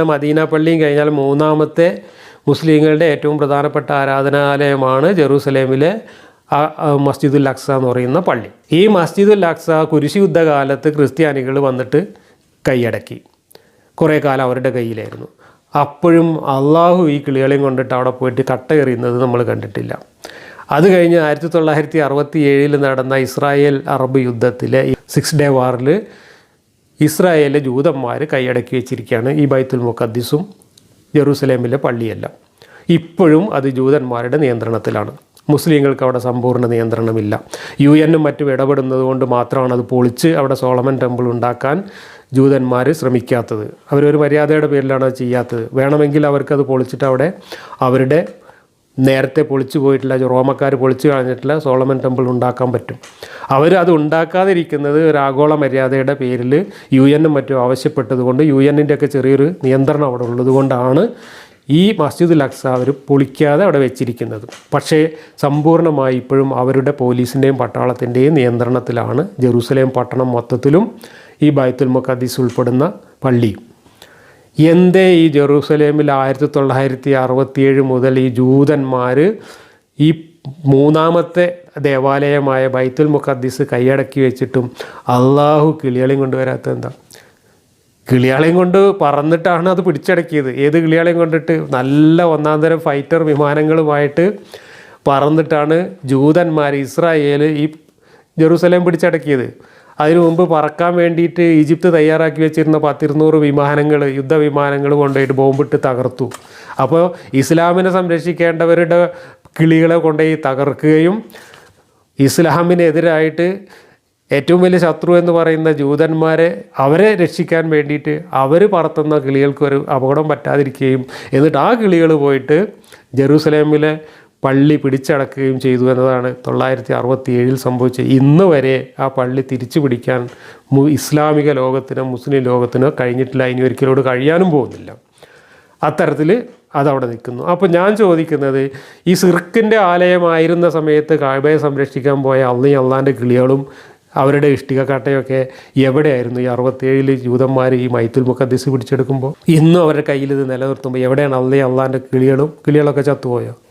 Medina പള്ളിയും കഴിഞ്ഞാൽ മൂന്നാമത്തെ മുസ്ലിങ്ങളുടെ ഏറ്റവും പ്രധാനപ്പെട്ട ആരാധനാലയമാണ് ജെറൂസലേമിലെ മസ്ജിദുൽ അക്സ എന്ന് പറയുന്ന പള്ളി. ഈ മസ്ജിദുൽ അക്സ കുരിശി യുദ്ധകാലത്ത് ക്രിസ്ത്യാനികൾ വന്നിട്ട് കൈയടക്കി. കുറേ കാലം അവരുടെ കയ്യിലായിരുന്നു. അപ്പോഴും അള്ളാഹു ഈ കിളികളെയും കൊണ്ടിട്ട് അവിടെ പോയിട്ട് കട്ട എറിയുന്നത് നമ്മൾ കണ്ടിട്ടില്ല. അത് കഴിഞ്ഞ് ആയിരത്തി തൊള്ളായിരത്തി അറുപത്തി ഏഴിൽ നടന്ന ഇസ്രായേൽ അറബ് യുദ്ധത്തിലെ സിക്സ് ഡേ വാറിൽ ഇസ്രായേലിലെ ജൂതന്മാർ കൈയടക്കി വെച്ചിരിക്കുകയാണ് ഈ ബൈത്തുൽ മുഖദ്ദിസും ജെറൂസലേമിലെ പള്ളിയെല്ലാം. ഇപ്പോഴും അത് ജൂതന്മാരുടെ നിയന്ത്രണത്തിലാണ്. മുസ്ലിങ്ങൾക്ക് അവിടെ സമ്പൂർണ നിയന്ത്രണമില്ല. യു എന്നും മറ്റും ഇടപെടുന്നത് കൊണ്ട് മാത്രമാണ് അത് പൊളിച്ച് അവിടെ സോളമൻ ടെമ്പിൾ ഉണ്ടാക്കാൻ ജൂതന്മാർ ശ്രമിക്കാത്തത്. അവരൊരു മര്യാദയുടെ പേരിലാണ് അത് ചെയ്യാത്തത്. വേണമെങ്കിൽ അവർക്കത് പൊളിച്ചിട്ട് അവിടെ അവരുടെ നേരത്തെ പൊളിച്ചു പോയിട്ടില്ല റോമക്കാർ പൊളിച്ചു കളഞ്ഞിട്ടുള്ള സോളമൻ ടെമ്പിൾ ഉണ്ടാക്കാൻ പറ്റും. അവർ അത് ഉണ്ടാക്കാതിരിക്കുന്നത് ഒരു ആഗോള മര്യാദയുടെ പേരിൽ യു എന്നും മറ്റും ആവശ്യപ്പെട്ടതുകൊണ്ട് യു എന്നിന്റെ ഒക്കെ ചെറിയൊരു നിയന്ത്രണം അവിടെ ഉള്ളതുകൊണ്ടാണ് ഈ മസ്ജിദ് ലക്സ അവർ പൊളിക്കാതെ അവിടെ വെച്ചിരിക്കുന്നത്. പക്ഷേ സമ്പൂർണമായി ഇപ്പോഴും അവരുടെ പോലീസിന്റെയും പട്ടാളത്തിന്റെയും നിയന്ത്രണത്തിലാണ് ജെറൂസലേം പട്ടണം മൊത്തത്തിലും ഈ ബൈത്തുൽ മുഖദ്ദീസ് ഉൾപ്പെടുന്ന പള്ളിയും എന്തേ ഈ ജെറൂസലേമിൽ ആയിരത്തി തൊള്ളായിരത്തി അറുപത്തിയേഴ് മുതൽ ഈ ജൂതന്മാർ ഈ മൂന്നാമത്തെ ദേവാലയമായ ബൈത്തുൽ മുഖദ്ദിസ് കൈയടക്കി വെച്ചിട്ടും അള്ളാഹു കിളികളെയും കൊണ്ടുവരാത്ത എന്താ? കിളിയാളെയും കൊണ്ട് പറന്നിട്ടാണ് അത് പിടിച്ചടക്കിയത്. ഏത് കിളിയാളെയും കൊണ്ടിട്ട്? നല്ല ഒന്നാം തരം ഫൈറ്റർ വിമാനങ്ങളുമായിട്ട് പറന്നിട്ടാണ് ജൂതന്മാർ ഇസ്രായേൽ ഈ ജെറൂസലേം പിടിച്ചടക്കിയത്. അതിനു മുമ്പ് പറക്കാൻ വേണ്ടിയിട്ട് ഈജിപ്ത് തയ്യാറാക്കി വെച്ചിരുന്ന പത്തിരുന്നൂറ് വിമാനങ്ങൾ യുദ്ധവിമാനങ്ങൾ കൊണ്ടുപോയിട്ട് ബോംബിട്ട് തകർത്തു. അപ്പോൾ ഇസ്ലാമിനെ സംരക്ഷിക്കേണ്ടവരുടെ കിളികളെ കൊണ്ടുപോയി തകർക്കുകയും ഇസ്ലാമിനെതിരായിട്ട് ഏറ്റവും വലിയ ശത്രു എന്ന് പറയുന്ന ജൂതന്മാരെ അവരെ രക്ഷിക്കാൻ വേണ്ടിയിട്ട് അവർ പറത്തുന്ന കിളികൾക്കൊരു അപകടം പറ്റാതിരിക്കുകയും എന്നിട്ട് ആ കിളികൾ പോയിട്ട് ജെറൂസലേമിലെ പള്ളി പിടിച്ചടക്കുകയും ചെയ്തു എന്നതാണ് തൊള്ളായിരത്തി അറുപത്തി ഏഴിൽ സംഭവിച്ചത് ഇന്ന് വരെ ആ പള്ളി തിരിച്ചു പിടിക്കാൻ ഇസ്ലാമിക ലോകത്തിനോ മുസ്ലിം ലോകത്തിനോ കഴിഞ്ഞിട്ടില്ല. ഇനി ഒരിക്കലോട് കഴിയാനും പോകുന്നില്ല. അത്തരത്തിൽ അതവിടെ നിൽക്കുന്നു. അപ്പോൾ ഞാൻ ചോദിക്കുന്നത് ഈ സിർക്കിന്റെ ആലയമായിരുന്ന സമയത്ത് കാബയെ സംരക്ഷിക്കാൻ പോയ അള്ളി അള്ളാന്റെ കിളികളും അവരുടെ ഇഷ്ടികക്കാട്ടയൊക്കെ എവിടെയായിരുന്നു? ഈ അറുപത്തേഴിൽ ജൂതന്മാർ ഈ മൈത്തുൽ മുഖദ്ദിസ് പിടിച്ചെടുക്കുമ്പോൾ ഇന്നും അവരുടെ കയ്യിൽ ഇത് നിലനിർത്തുമ്പോൾ എവിടെയാണ് അള്ളി അള്ളാന്റെ കിളികളും കിളികളൊക്കെ ചത്തുപോയോ?